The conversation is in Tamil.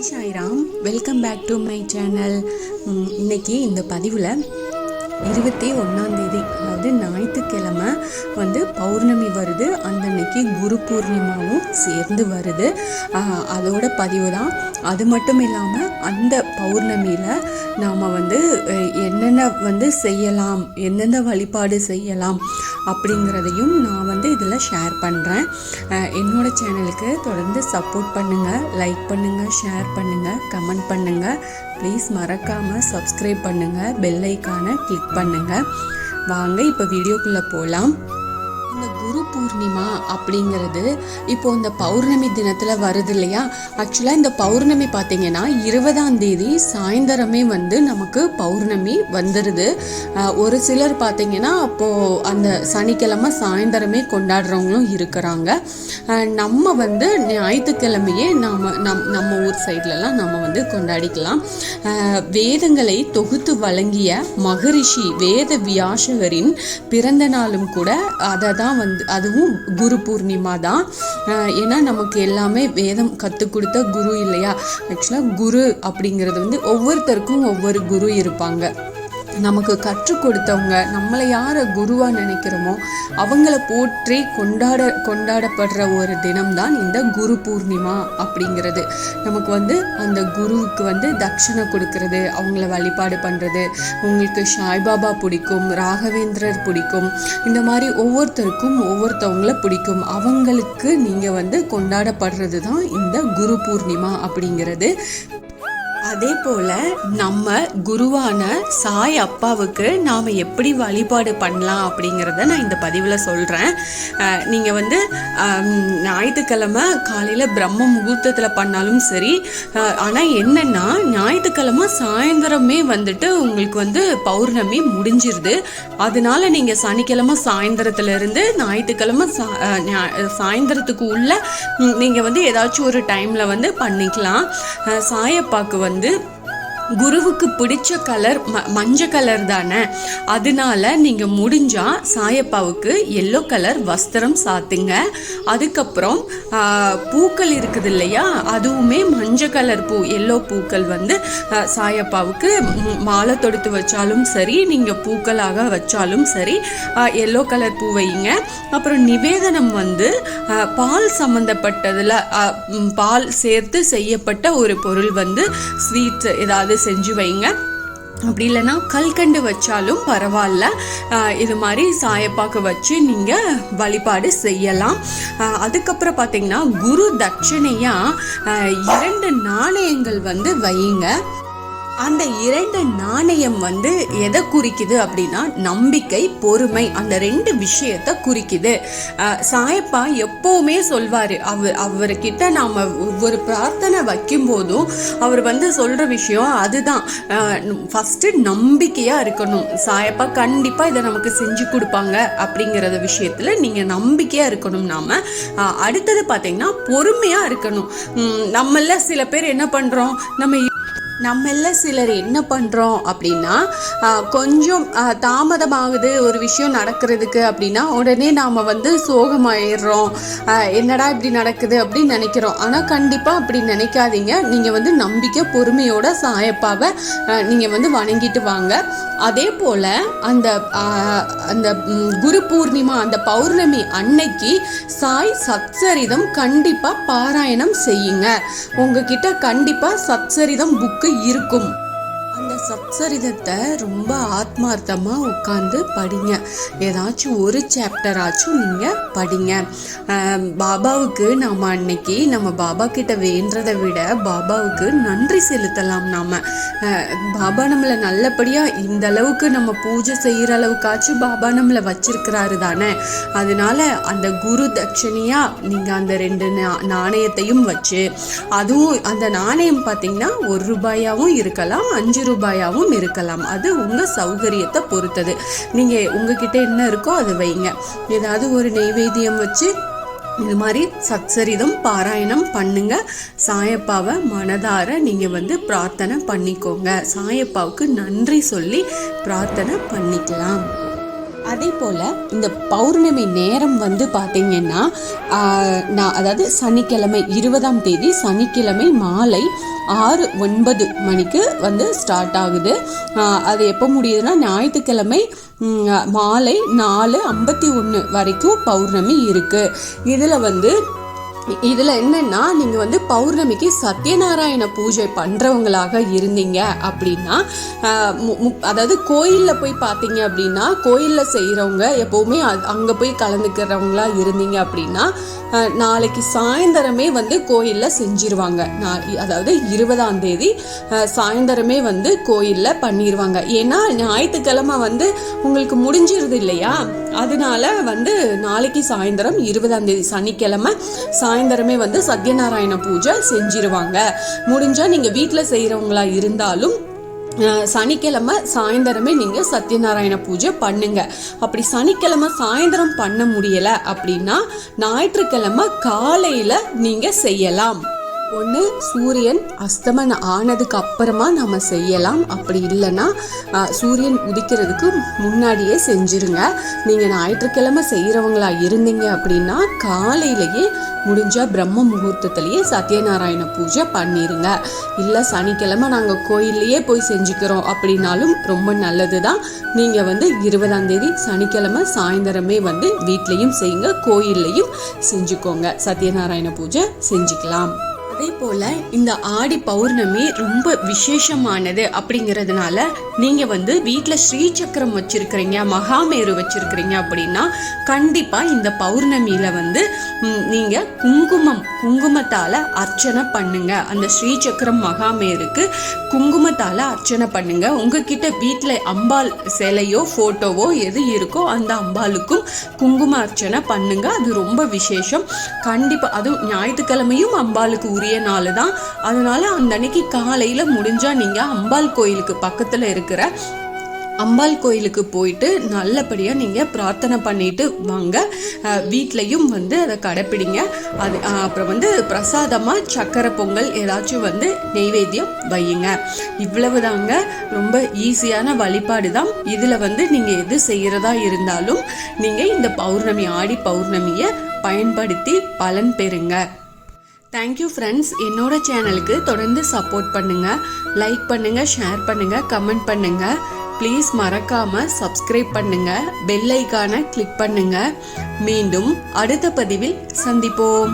Jai Sairam welcome back to my channel இன்னைக்கு இந்த பதிவில் இருபத்தி ஒன்றாந்தேதி அதாவது ஞாயிற்றுக்கிழமை வந்து பௌர்ணமி வருது. அந்த அன்னைக்கு குரு பூர்ணிமாவும் சேர்ந்து வருது. அதோட பதிவு தான் அது மட்டும் இல்லாமல் அந்த பௌர்ணமியில் நாம் வந்து என்னென்ன வந்து செய்யலாம் எந்தெந்த வழிபாடு செய்யலாம் அப்படிங்கிறதையும் நான் வந்து இதில் ஷேர் பண்ணுறேன் என்னோட சேனலுக்கு தொடர்ந்து சப்போர்ட் பண்ணுங்கள் லைக் பண்ணுங்கள் ஷேர் பண்ணுங்கள் கமெண்ட் பண்ணுங்கள் ப்ளீஸ் மறக்காமல் சப்ஸ்கிரைப் பண்ணுங்கள் பெல் ஐக்கானை கிளிக் பண்ணுங்கள் வாங்க இப்போ வீடியோக்குள்ளே போகலாம் இந்த குரு பூர்ணிமா அப்படிங்கிறது இப்போ இந்த பௌர்ணமி தினத்தில் வருது இல்லையா? ஆக்சுவலாக இந்த பௌர்ணமி பார்த்தீங்கன்னா இருபதாம் தேதி சாயந்தரமே வந்து நமக்கு பௌர்ணமி வந்துடுது ஒரு சிலர் பார்த்தீங்கன்னா அப்போது அந்த சனிக்கிழமை சாயந்தரமே கொண்டாடுறவங்களும் இருக்கிறாங்க. நம்ம வந்து ஞாயிற்றுக்கிழமையே நாம் நம் நம்ம ஊர் சைட்லலாம் நம்ம வந்து கொண்டாடிக்கலாம். வேதங்களை தொகுத்து வழங்கிய மகரிஷி வேத வியாசகரின் பிறந்த நாளும் கூட அதை தான் வந்து அதுவும் குரு பூர்ணிமா தான். ஏன்னா நமக்கு எல்லாமே வேதம் கற்றுக் கொடுத்த குரு இல்லையா? ஆக்சுவலாக குரு அப்படிங்கிறது வந்து ஒவ்வொருத்தருக்கும் ஒவ்வொரு குரு இருப்பாங்க. நமக்கு கற்றுக் கொடுத்தவங்க நம்மளை யாரை குருவாக நினைக்கிறோமோ அவங்கள போற்றி கொண்டாட கொண்டாடப்படுற ஒரு தினம்தான் இந்த குரு பூர்ணிமா அப்படிங்கிறது. நமக்கு வந்து அந்த குருவுக்கு வந்து தட்சணை கொடுக்கறது அவங்கள வழிபாடு பண்ணுறது உங்களுக்கு சாய்பாபா பிடிக்கும் ராகவேந்திரர் பிடிக்கும் இந்த மாதிரி ஒவ்வொருத்தருக்கும் ஒவ்வொருத்தவங்கள பிடிக்கும். அவங்களுக்கு நீங்கள் வந்து கொண்டாடப்படுறது தான் இந்த குரு பூர்ணிமா அப்படிங்கிறது. அதே போல நம்ம குருவான சாய் அப்பாவுக்கு நாம் எப்படி வழிபாடு பண்ணலாம் அப்படிங்கிறத நான் இந்த பதிவில் சொல்கிறேன் நீங்கள் வந்து ஞாயிற்றுக்கிழமை காலையில் பிரம்ம முகூர்த்தத்தில் பண்ணாலும் சரி ஆனால் என்னென்னா ஞாயிற்றுக்கிழமை சாயந்தரமே வந்துட்டு உங்களுக்கு வந்து பௌர்ணமி முடிஞ்சிருது. அதனால நீங்கள் சனிக்கிழமை சாயந்தரத்துலேருந்து ஞாயிற்றுக்கிழமை சா ஞா- சாயந்தரத்துக்கு உள்ள நீங்கள் வந்து ஏதாச்சும் ஒரு டைமில் வந்து பண்ணிக்கலாம். சாயப்பாக்கு வந்து döndü. குருவுக்கு பிடிச்ச கலர் ம மஞ்சள் கலர் தானே. அதனால நீங்கள் முடிஞ்சால் சாயப்பாவுக்கு எல்லோ கலர் வஸ்திரம் சாத்துங்க. அதுக்கப்புறம் பூக்கள் இருக்குது இல்லையா? அதுவுமே மஞ்சள் கலர் பூ எல்லோ பூக்கள் வந்து சாயப்பாவுக்கு மாலை தொடுத்து வச்சாலும் சரி நீங்கள் பூக்களாக வச்சாலும் சரி எல்லோ கலர் பூ வைங்க. அப்புறம் நிவேதனம் வந்து பால் சம்மந்தப்பட்டதில் பால் சேர்த்து செய்யப்பட்ட ஒரு பொருள் வந்து ஸ்வீட் ஏதாவது செஞ்சு வைங்க. அப்படி இல்லைன்னா கல்கண்டு வச்சாலும் பரவாயில்ல. ஆஹ் இது மாதிரி சாயப்பாக்கு வச்சு நீங்கள் வழிபாடு செய்யலாம். ஆஹ் அதுக்கப்புறம் பார்த்தீங்கன்னா குரு தட்சணையாக இரண்டு நாணயங்கள் வந்து வையுங்க அந்த இரண்டு நாணயம் வந்து எதை குறிக்குது அப்படின்னா நம்பிக்கை பொறுமை. அந்த ரெண்டு விஷயத்த குறிக்குது. சாயப்பா எப்போவுமே சொல்வார் அவர் அவர்கிட்ட நாம் ஒவ்வொரு பிரார்த்தனை வைக்கும் போதும் அவர் வந்து சொல்கிற விஷயம் அதுதான். ஃபஸ்ட்டு நம்பிக்கையாக இருக்கணும். சாயப்பா கண்டிப்பாக இதை நமக்கு செஞ்சு கொடுப்பாங்க அப்படிங்கிறத விஷயத்தில் நீங்கள் நம்பிக்கையாக இருக்கணும் நாம். அடுத்தது பார்த்திங்கன்னா பொறுமையாக இருக்கணும். நம்மள சில பேர் என்ன பண்ணுறோம் நம்ம நம்மள சிலர் என்ன பண்ணுறோம் அப்படின்னா கொஞ்சம் தாமதமாகுது ஒரு விஷயம் நடக்கிறதுக்கு அப்படின்னா உடனே நாம் வந்து சோகமாயிடுறோம். என்னடா இப்படி நடக்குது அப்படின்னு நினைக்கிறோம். ஆனால் கண்டிப்பாக அப்படி நினைக்காதீங்க. நீங்கள் வந்து நம்பிக்கை பொறுமையோட சாயப்பாவை நீங்கள் வந்து வணங்கிட்டு வாங்க. அதே போல் அந்த அந்த குரு பூர்ணிமா அந்த பௌர்ணமி அன்னைக்கு சாய் சத்சரிதம் கண்டிப்பாக பாராயணம் செய்யுங்க. உங்ககிட்ட கண்டிப்பாக சத்சரிதம் புக்கு இருக்கும். சப்சரிதத்தை ரொம்ப ஆத்மார்த்தமாக உட்காந்து படிங்க. ஏதாச்சும் ஒரு சாப்டராச்சும் நீங்கள் படிங்க. பாபாவுக்கு நாம் அன்னைக்கு நம்ம பாபா கிட்ட வேண்டதை விட பாபாவுக்கு நன்றி செலுத்தலாம் நாம். பாபா நம்மளை நல்லபடியாக இந்த அளவுக்கு நம்ம பூஜை செய்கிற அளவுக்காச்சும் பாபா நம்மளை வச்சிருக்கிறாரு தானே. அதனால அந்த குரு தட்சணையாக நீங்கள் அந்த ரெண்டு நா- நாணயத்தையும் வச்சு அதுவும் அந்த நாணயம் பார்த்தீங்கன்னா ஒரு ரூபாயாவும் இருக்கலாம் அஞ்சு ரூபாய் ரூபாயாகவும் இருக்கலாம். அது உங்கள் சௌகரியத்தை பொறுத்தது. நீங்கள் உங்ககிட்ட என்ன இருக்கோ அதை வைங்க. ஏதாவது ஒரு நெய்வேத்தியம் வச்சு இது மாதிரி சத்சரிதம் பாராயணம் பண்ணுங்க. சாயப்பாவை மனதார நீங்கள் வந்து பிரார்த்தனை பண்ணிக்கோங்க. சாயப்பாவுக்கு நன்றி சொல்லி பிரார்த்தனை பண்ணிக்கலாம். அதே போல் இந்த பௌர்ணமி நேரம் வந்து பார்த்தீங்கன்னா நான் அதாவது சனிக்கிழமை இருபதாம் தேதி சனிக்கிழமை மாலை ஆறு ஒன்பது மணிக்கு வந்து ஸ்டார்ட் ஆகுது. அது எப்போ முடியுதுன்னா ஞாயிற்றுக்கிழமை மாலை நாலு ஐம்பத்தி ஒன்று வரைக்கும் பௌர்ணமி இருக்குது இதில் வந்து இதில் என்னன்னா நீங்கள் வந்து பௌர்ணமிக்கு சத்யநாராயண பூஜை பண்ணுறவங்களாக இருந்தீங்க அப்படின்னா மு- அதாவது கோயிலில் போய் பார்த்தீங்க அப்படின்னா கோயிலில் செய்கிறவங்க எப்போவுமே அங்கே போய் கலந்துக்கிறவங்களா இருந்தீங்க அப்படின்னா நாளைக்கு சாயந்தரமே வந்து கோயிலில் செஞ்சிருவாங்க. நான் அதாவது இருபதாம் தேதி சாயந்தரமே வந்து கோயிலில் பண்ணிடுவாங்க ஏன்னா ஞாயிற்றுக்கிழமை வந்து உங்களுக்கு முடிஞ்சிருது இல்லையா? அதனால வந்து நாளைக்கு சாயந்தரம் இருபதாம் தேதி சனிக்கிழமை சாயந்தரமே வந்து சத்யநாராயண பூஜை செஞ்சிருவாங்க. முடிஞ்சா நீங்க வீட்டில் செய்யறவங்களா இருந்தாலும் சனிக்கிழமை சாயந்தரமே நீங்க சத்யநாராயண பூஜை பண்ணுங்க. அப்படி சனிக்கிழமை சாயந்தரம் பண்ண முடியல அப்படின்னா ஞாயிற்றுக்கிழமை காலையில நீங்க செய்யலாம். ஒன்று சூரியன் அஸ்தமனம் ஆனதுக்கு அப்புறமா நம்ம செய்யலாம். அப்படி இல்லைன்னா சூரியன் உதிக்கிறதுக்கு முன்னாடியே செஞ்சிருங்க. நீங்கள் ஞாயிற்றுக்கிழமை செய்கிறவங்களா இருந்தீங்க அப்படின்னா காலையிலேயே முடிஞ்சால் பிரம்ம முகூர்த்தத்திலேயே சத்யநாராயண பூஜை பண்ணிடுங்க இல்லை சனிக்கிழமை நாங்கள் கோயில்லையே போய் செஞ்சுக்கிறோம் அப்படின்னாலும் ரொம்ப நல்லது தான் நீங்கள் வந்து இருபதாம் தேதி சனிக்கிழமை சாயந்தரமே வந்து வீட்லேயும் செய்யுங்க கோயில்லையும் செஞ்சுக்கோங்க. சத்யநாராயண பூஜை செஞ்சுக்கலாம். அதே போல இந்த ஆடி பௌர்ணமி ரொம்ப விசேஷமானது அப்படிங்கிறதுனால நீங்க வந்து வீட்டில் ஸ்ரீசக்கரம் வச்சிருக்கிறீங்க மகாமேரு வச்சிருக்கிறீங்க அப்படின்னா கண்டிப்பா இந்த பௌர்ணமியில வந்து நீங்க குங்குமம் குங்குமத்தால அர்ச்சனை பண்ணுங்க. அந்த ஸ்ரீசக்கரம் மகாமேருக்கு குங்குமத்தால அர்ச்சனை பண்ணுங்க. உங்ககிட்ட வீட்டில் அம்பாள் சிலையோ போட்டோவோ எது இருக்கோ அந்த அம்பாளுக்கும் குங்கும அர்ச்சனை பண்ணுங்க. அது ரொம்ப விசேஷம். கண்டிப்பா அதுவும் ஞாயிற்றுக்கிழமையும் அம்பாளுக்கு உரிய நாள் தான். அதனால அந்த அன்னைக்கு காலையில முடிஞ்சா நீங்க அம்பாள் கோயிலுக்கு பக்கத்துல இருக்கிற அம்பாள் கோயிலுக்கு போயிட்டு நல்லபடியாக நீங்கள் பிரார்த்தனை பண்ணிட்டு வாங்க. வீட்லேயும் வந்து அதை கடைப்பிடிங்க. அது அப்புறம் வந்து பிரசாதமாக சக்கரை பொங்கல் ஏதாச்சும் வந்து நெய்வேத்தியம் வையுங்க. இவ்வளவு தாங்க ரொம்ப ஈஸியான வழிபாடு தான் இதில் வந்து நீங்கள் எது செய்கிறதா இருந்தாலும் நீங்கள் இந்த பௌர்ணமி ஆடி பௌர்ணமியை பயன்படுத்தி பலன் பெறுங்க. தேங்க்யூ ஃப்ரெண்ட்ஸ் என்னோட சேனலுக்கு தொடர்ந்து சப்போர்ட் பண்ணுங்க. லைக் பண்ணுங்க ஷேர் பண்ணுங்க கமெண்ட் பண்ணுங்க. ப்ளீஸ் மறக்காம சப்ஸ்கிரைப் பண்ணுங்க. பெல் ஐக்கானை கிளிக் பண்ணுங்க. மீண்டும் அடுத்த பதிவில் சந்திப்போம்.